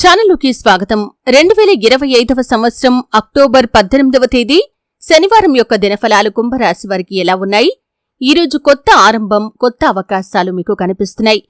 ఛానల్కి స్వాగతం. రెండు వేల ఇరవై ఐదవ సంవత్సరం అక్టోబర్ పద్దెనిమిదవ తేదీ శనివారం యొక్క దినఫలాలు కుంభరాశి వారికి ఎలా ఉన్నాయి? ఈరోజు కొత్త ఆరంభం కొత్త అవకాశాలు మీకు కనిపిస్తున్నాయి.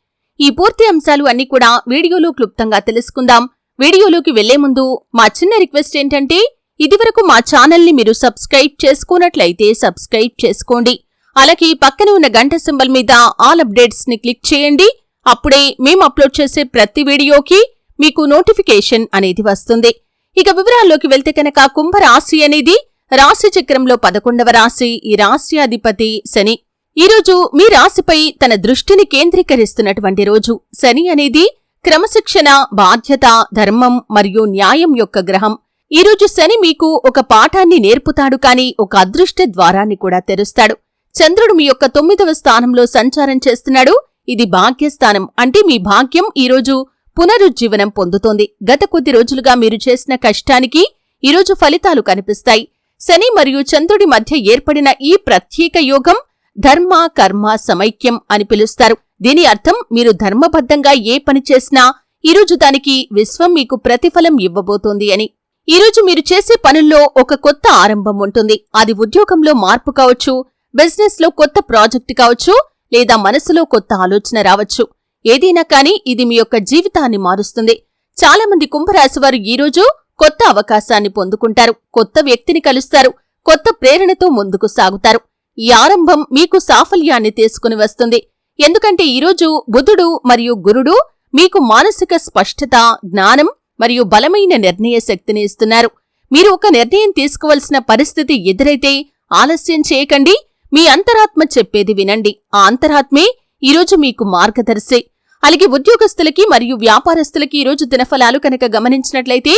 ఈ పూర్తి అంశాలు అన్ని కూడా వీడియోలో క్లుప్తంగా తెలుసుకుందాం. వీడియోలోకి వెళ్ళే ముందు మా చిన్న రిక్వెస్ట్ ఏంటంటే ఇదివరకు మా ఛానల్ని మీరు సబ్స్క్రైబ్ చేసుకున్నట్లయితే సబ్స్క్రైబ్ చేసుకోండి. అలాగే పక్కన ఉన్న గంట సింబల్ మీద ఆల్ అప్డేట్స్ని క్లిక్ చేయండి. అప్పుడే మేము అప్లోడ్ చేసే ప్రతి వీడియోకి మీకు నోటిఫికేషన్ అనేది వస్తుంది. ఇక వివరాల్లోకి వెళ్తే కనుక కుంభరాశి అనేది రాశి చక్రంలో పదకొండవ రాశి ఈ రాశి అధిపతి శని. ఈరోజు మీ రాశిపై తన దృష్టిని కేంద్రీకరిస్తున్నటువంటి రోజు. శని అనేది క్రమశిక్షణ బాధ్యత ధర్మం మరియు న్యాయం యొక్క గ్రహం. ఈరోజు శని మీకు ఒక పాఠాన్ని నేర్పుతాడు కాని ఒక అదృష్ట ద్వారాన్ని కూడా తెరుస్తాడు. చంద్రుడు మీ యొక్క తొమ్మిదవ స్థానంలో సంచారం చేస్తున్నాడు. ఇది భాగ్యస్థానం. అంటే మీ భాగ్యం ఈరోజు పునరుజ్జీవనం పొందుతోంది. గత కొద్ది రోజులుగా మీరు చేసిన కష్టానికి ఈరోజు ఫలితాలు కనిపిస్తాయి. శని మరియు చంద్రుడి మధ్య ఏర్పడిన ఈ ప్రత్యేక యోగం ధర్మ కర్మ సమైక్యం అని పిలుస్తారు. దీని అర్థం మీరు ధర్మబద్ధంగా ఏ పని చేసినా ఈరోజు దానికి విశ్వం మీకు ప్రతిఫలం ఇవ్వబోతోంది అని. ఈరోజు మీరు చేసే పనుల్లో ఒక కొత్త ఆరంభం ఉంటుంది. అది ఉద్యోగంలో మార్పు కావచ్చు బిజినెస్లో కొత్త ప్రాజెక్టు కావచ్చు లేదా మనసులో కొత్త ఆలోచన రావచ్చు. ఏదైనా కానీ ఇది మీ యొక్క జీవితాన్ని మారుస్తుంది. చాలా మంది కుంభరాశి వారు ఈరోజు కొత్త అవకాశాన్ని పొందుకుంటారు. కొత్త వ్యక్తిని కలుస్తారు. కొత్త ప్రేరణతో ముందుకు సాగుతారు. ఈ ఆరంభం మీకు సాఫల్యాన్ని తీసుకుని వస్తుంది. ఎందుకంటే ఈరోజు బుధుడు మరియు గురుడు మీకు మానసిక స్పష్టత జ్ఞానం మరియు బలమైన నిర్ణయ శక్తిని ఇస్తున్నారు. మీరు ఒక నిర్ణయం తీసుకోవలసిన పరిస్థితి ఎదురైతే ఆలస్యం చేయకండి. మీ అంతరాత్మ చెప్పేది వినండి. ఆ అంతరాత్మే ఈరోజు మీకు మార్గదర్శి. అలాగే ఉద్యోగస్తులకి మరియు వ్యాపారస్తులకి ఈరోజు దినఫలాలు కనుక గమనించినట్లయితే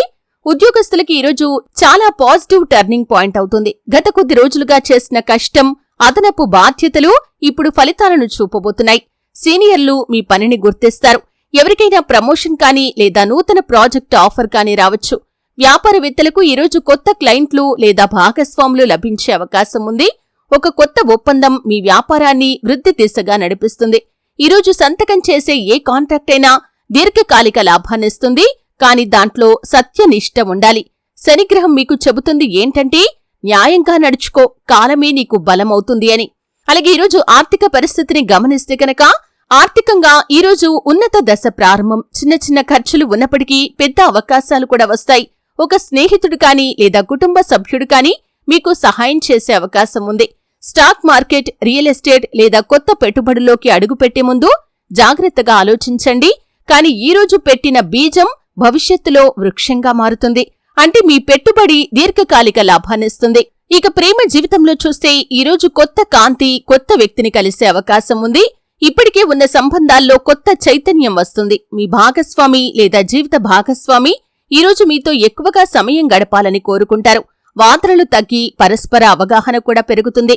ఉద్యోగస్తులకి ఈరోజు చాలా పాజిటివ్ టర్నింగ్ పాయింట్ అవుతుంది. గత కొద్ది రోజులుగా చేసిన కష్టం అదనపు బాధ్యతలు ఇప్పుడు ఫలితాలను చూపబోతున్నాయి. సీనియర్లు మీ పనిని గుర్తిస్తారు. ఎవరికైనా ప్రమోషన్ కానీ లేదా నూతన ప్రాజెక్ట్ ఆఫర్ కానీ రావచ్చు. వ్యాపారవేత్తలకు ఈరోజు కొత్త క్లయింట్లు లేదా భాగస్వాములు లభించే అవకాశం ఉంది. ఒక కొత్త ఒప్పందం మీ వ్యాపారాన్ని వృద్ధి దిశగా నడిపిస్తుంది. ఈరోజు సంతకం చేసే ఏ కాంట్రాక్ట్ అయినా దీర్ఘకాలిక లాభాన్నిస్తుంది కాని దాంట్లో సత్యనిష్ట ఉండాలి. శనిగ్రహం మీకు చెబుతుంది ఏంటంటే న్యాయంగా నడుచుకో. కాలమే నీకు బలమవుతుంది అని. అలాగే ఈరోజు ఆర్థిక పరిస్థితిని గమనిస్తే కనుక ఆర్థికంగా ఈరోజు ఉన్నత దశ ప్రారంభం. చిన్న చిన్న ఖర్చులు ఉన్నప్పటికీ పెద్ద అవకాశాలు కూడా వస్తాయి. ఒక స్నేహితుడు కానీ లేదా కుటుంబ సభ్యుడు కానీ మీకు సహాయం చేసే అవకాశం ఉంది. స్టాక్ మార్కెట్ రియల్ ఎస్టేట్ లేదా కొత్త పెట్టుబడుల్లోకి అడుగుపెట్టే ముందు జాగ్రత్తగా ఆలోచించండి. కాని ఈరోజు పెట్టిన బీజం భవిష్యత్తులో వృక్షంగా మారుతుంది. అంటే మీ పెట్టుబడి దీర్ఘకాలిక లాభాన్నిస్తుంది ఇక ప్రేమ జీవితంలో చూస్తే ఈరోజు కొత్త కాంతి కొత్త వ్యక్తిని కలిసే అవకాశం ఉంది. ఇప్పటికే ఉన్న సంబంధాల్లో కొత్త చైతన్యం వస్తుంది. మీ భాగస్వామి లేదా జీవిత భాగస్వామి ఈరోజు మీతో ఎక్కువగా సమయం గడపాలని కోరుకుంటారు. వాదనలు తగ్గి పరస్పర అవగాహన కూడా పెరుగుతుంది.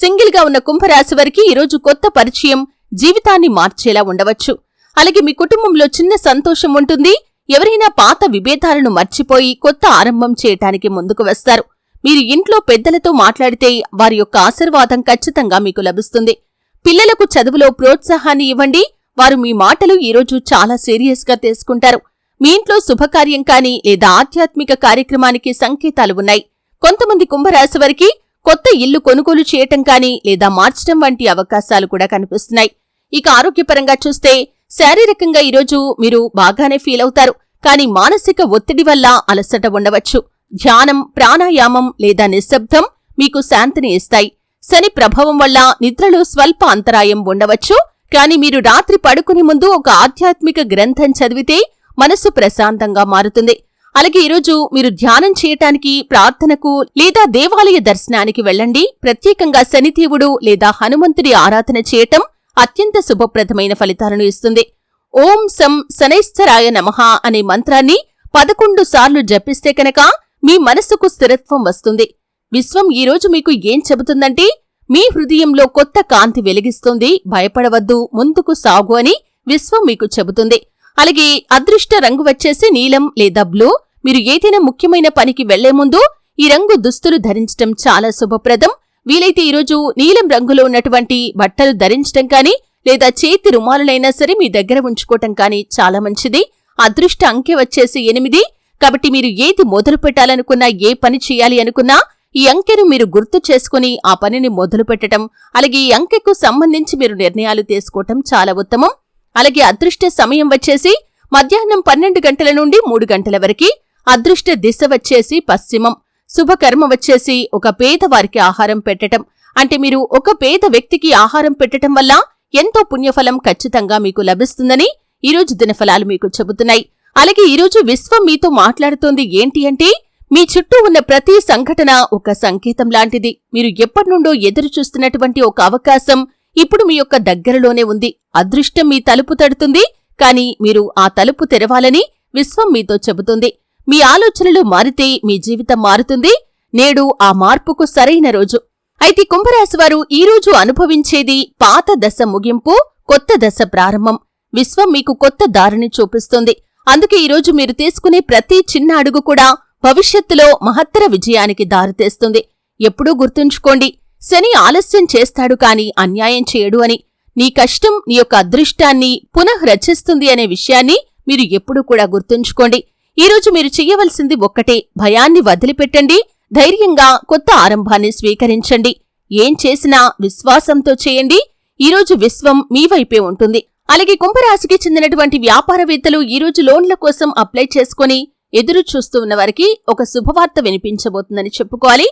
సింగిల్గా ఉన్న కుంభరాశి వారికి ఈరోజు కొత్త పరిచయం జీవితాన్ని మార్చేలా ఉండవచ్చు. అలాగే మీ కుటుంబంలో చిన్న సంతోషం ఉంటుంది. ఎవరైనా పాత విభేదాలను మర్చిపోయి కొత్త ఆరంభం చేయటానికి ముందుకు వస్తారు. మీరు ఇంట్లో పెద్దలతో మాట్లాడితే వారి యొక్క ఆశీర్వాదం ఖచ్చితంగా మీకు లభిస్తుంది. పిల్లలకు చదువులో ప్రోత్సాహాన్ని ఇవ్వండి. వారు మీ మాటలు ఈరోజు చాలా సీరియస్గా తీసుకుంటారు. మీ ఇంట్లో శుభకార్యం కానీ లేదా ఆధ్యాత్మిక కార్యక్రమానికి సంకేతాలు ఉన్నాయి. కొంతమంది కుంభరాశి వారికి కొత్త ఇల్లు కొనుగోలు చేయటం కానీ లేదా మార్చడం వంటి అవకాశాలు కూడా కనిపిస్తున్నాయి. ఇక ఆరోగ్యపరంగా చూస్తే శారీరకంగా ఈరోజు మీరు బాగానే ఫీల్ అవుతారు. కానీ మానసిక ఒత్తిడి వల్ల అలసట ఉండవచ్చు. ధ్యానం ప్రాణాయామం లేదా నిశ్శబ్దం మీకు శాంతిని ఇస్తాయి. శని ప్రభావం వల్ల నిద్రలో స్వల్ప అంతరాయం ఉండవచ్చు. కానీ మీరు రాత్రి పడుకునే ముందు ఒక ఆధ్యాత్మిక గ్రంథం చదివితే మనసు ప్రశాంతంగా మారుతుంది. అలాగే ఈరోజు మీరు ధ్యానం చేయటానికి ప్రార్థనకు లేదా దేవాలయ దర్శనానికి వెళ్ళండి. ప్రత్యేకంగా శనిదేవుడు లేదా హనుమంతుడి ఆరాధన చేయటం అత్యంత శుభప్రదమైన ఫలితాలను ఇస్తుంది. ఓం సం శనైశ్వరాయ నమః అనే మంత్రాన్ని పదకొండు సార్లు జపిస్తే కనుక మీ మనసుకు స్థిరత్వం వస్తుంది. విశ్వం ఈరోజు మీకు ఏం చెబుతుందంటే మీ హృదయంలో కొత్త కాంతి వెలిగిస్తుంది భయపడవద్దు ముందుకు సాగు అని విశ్వం మీకు చెబుతుంది. అలాగే అదృష్ట రంగు వచ్చేసి నీలం లేదా బ్లూ మీరు ఏదైనా ముఖ్యమైన పనికి వెళ్ళే ముందు ఈ రంగు దుస్తులు ధరించటం చాలా శుభప్రదం. వీలైతే ఈరోజు నీలం రంగులో ఉన్నటువంటి బట్టలు ధరించటం కానీ లేదా చేతి రుమాలులైనా సరే మీ దగ్గర ఉంచుకోవటం కానీ చాలా మంచిది. అదృష్ట అంకె వచ్చేసి ఎనిమిది. కాబట్టి మీరు ఏది మొదలు పెట్టాలనుకున్నా ఏ పని చేయాలి అనుకున్నా ఈ అంకెను మీరు గుర్తు చేసుకుని ఆ పనిని మొదలు పెట్టడం అలాగే ఈ అంకెకు సంబంధించి మీరు నిర్ణయాలు తీసుకోవటం చాలా ఉత్తమం. అలాగే అదృష్ట సమయం వచ్చేసి మధ్యాహ్నం పన్నెండు గంటల నుండి మూడు గంటల వరకు. అదృష్ట దిశ వచ్చేసి పశ్చిమం. శుభకర్మ వచ్చేసి ఒక పేదవారికి ఆహారం పెట్టటం. అంటే మీరు ఒక పేద వ్యక్తికి ఆహారం పెట్టటం వల్ల ఎంతో పుణ్యఫలం ఖచ్చితంగా మీకు లభిస్తుందని ఈరోజు దినఫలాలు మీకు చెబుతున్నాయి. అలాగే ఈరోజు విశ్వం మీతో మాట్లాడుతోంది ఏంటి అంటే మీ చుట్టూ ఉన్న ప్రతి సంఘటన ఒక సంకేతం లాంటిది. మీరు ఎప్పటి నుండో ఎదురు చూస్తున్నటువంటి ఒక అవకాశం ఇప్పుడు మీ యొక్క దగ్గరలోనే ఉంది. అదృష్టం మీ తలుపు తడుతుంది కానీ మీరు ఆ తలుపు తెరవాలని విశ్వం మీతో చెబుతుంది. మీ ఆలోచనలు మారితే మీ జీవితం మారుతుంది. నేడు ఆ మార్పుకు సరైన రోజు. అయితే కుంభరాశివారు ఈ రోజు అనుభవించేది పాత దశ ముగింపు కొత్త దశ ప్రారంభం. విశ్వం మీకు కొత్త దారిని చూపిస్తుంది. అందుకే ఈరోజు మీరు తీసుకునే ప్రతి చిన్న అడుగు కూడా భవిష్యత్తులో మహత్తర విజయానికి దారితీస్తుంది. ఎప్పుడూ గుర్తుంచుకోండి శని ఆలస్యం చేస్తాడు కాని అన్యాయం చేయడు అని. నీ కష్టం నీ యొక్క అదృష్టాన్ని పునఃరచిస్తుంది అనే విషయాన్ని మీరు ఎప్పుడూ కూడా గుర్తుంచుకోండి. ఈరోజు మీరు చెయ్యవలసింది ఒక్కటే. భయాన్ని వదిలిపెట్టండి. ధైర్యంగా కొత్త ఆరంభాన్ని స్వీకరించండి. ఏం చేసినా విశ్వాసంతో చేయండి. ఈరోజు విశ్వం మీ వైపే ఉంటుంది. అలాగే కుంభరాశికి చెందినటువంటి వ్యాపారవేత్తలు ఈరోజు లోన్ల కోసం అప్లై చేసుకుని ఎదురు చూస్తూ ఉన్న వారికి ఒక శుభవార్త వినిపించబోతుందని చెప్పుకోవాలి.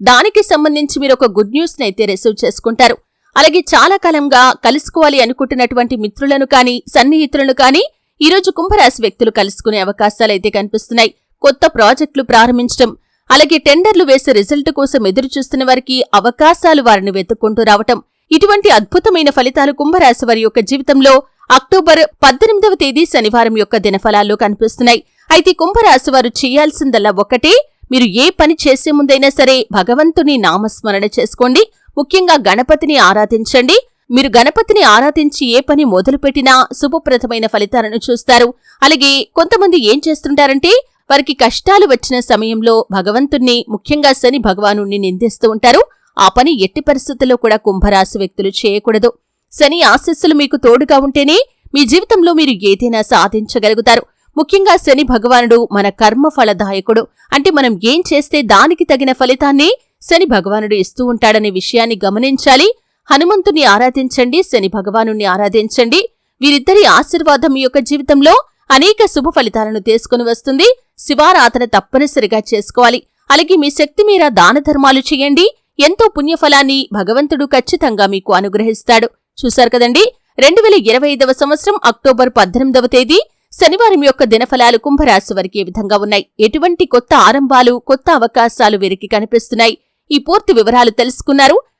దానికి సంబంధించి మీరు ఒక గుడ్ న్యూస్ అయితే రిసీవ్ చేసుకుంటారు. అలాగే చాలా కాలంగా కలుసుకోవాలి అనుకుంటున్నటువంటి మిత్రులను కానీ సన్నిహితులను కానీ ఈరోజు కుంభరాశి వ్యక్తులు కలుసుకునే అవకాశాలైతే కనిపిస్తున్నాయి. కొత్త ప్రాజెక్టులు ప్రారంభించడం అలాగే టెండర్లు వేసే రిజల్ట్ కోసం ఎదురు చూస్తున్న వారికి అవకాశాలు వారిని వెతుక్కుంటూ రావటం. ఇటువంటి అద్భుతమైన ఫలితాలు కుంభరాశి వారి యొక్క జీవితంలో అక్టోబర్ పద్దెనిమిదవ తేదీ శనివారం యొక్క దినఫలాల్లో కనిపిస్తున్నాయి. అయితే కుంభరాశి వారు చేయాల్సిందల్లా ఒకటే మీరు ఏ పని చేసే ముందైనా సరే భగవంతుని నామస్మరణ చేసుకోండి. ముఖ్యంగా గణపతిని ఆరాధించండి. మీరు గణపతిని ఆరాధించి ఏ పని మొదలుపెట్టినా శుభప్రదమైన ఫలితాలను చూస్తారు. అలాగే కొంతమంది ఏం చేస్తుంటారంటే వారికి కష్టాలు వచ్చిన సమయంలో భగవంతుణ్ణి ముఖ్యంగా శని భగవాను నిందిస్తూ ఉంటారు. ఆ పని ఎట్టి పరిస్థితుల్లో కూడా కుంభరాశి వ్యక్తులు చేయకూడదు. శని ఆశస్సులు మీకు తోడుగా ఉంటేనే మీ జీవితంలో మీరు ఏదైనా సాధించగలుగుతారు. ముఖ్యంగా శని భగవానుడు మన కర్మ ఫలదాయకుడు. అంటే మనం ఏం చేస్తే దానికి తగిన ఫలితాన్ని శని భగవానుడు ఇస్తూ ఉంటాడనే విషయాన్ని గమనించాలి. హనుమంతుని ఆరాధించండి శని భగవాను ఆరాధించండి. వీరిద్దరి ఆశీర్వాదం మీ యొక్క జీవితంలో అనేక శుభ ఫలితాలను తీసుకుని వస్తుంది. శివారాధన తప్పనిసరిగా చేసుకోవాలి. అలాగే మీ శక్తి మీర దాన ధర్మాలు చేయండి. ఎంతో పుణ్యఫలాన్ని భగవంతుడు ఖచ్చితంగా మీకు అనుగ్రహిస్తాడు. చూశారు కదండి? రెండు వేల ఇరవై ఐదవ సంవత్సరం అక్టోబర్ పద్దెనిమిదవ తేదీ శనివారం యొక్క దినఫలాలు కుంభరాశి వారికి ఏ విధంగా ఉన్నాయి. ఎటువంటి కొత్త ఆరంభాలు కొత్త అవకాశాలు వీరికి కనిపిస్తున్నాయి. ఈ పూర్తి వివరాలు తెలుసుకున్నారు.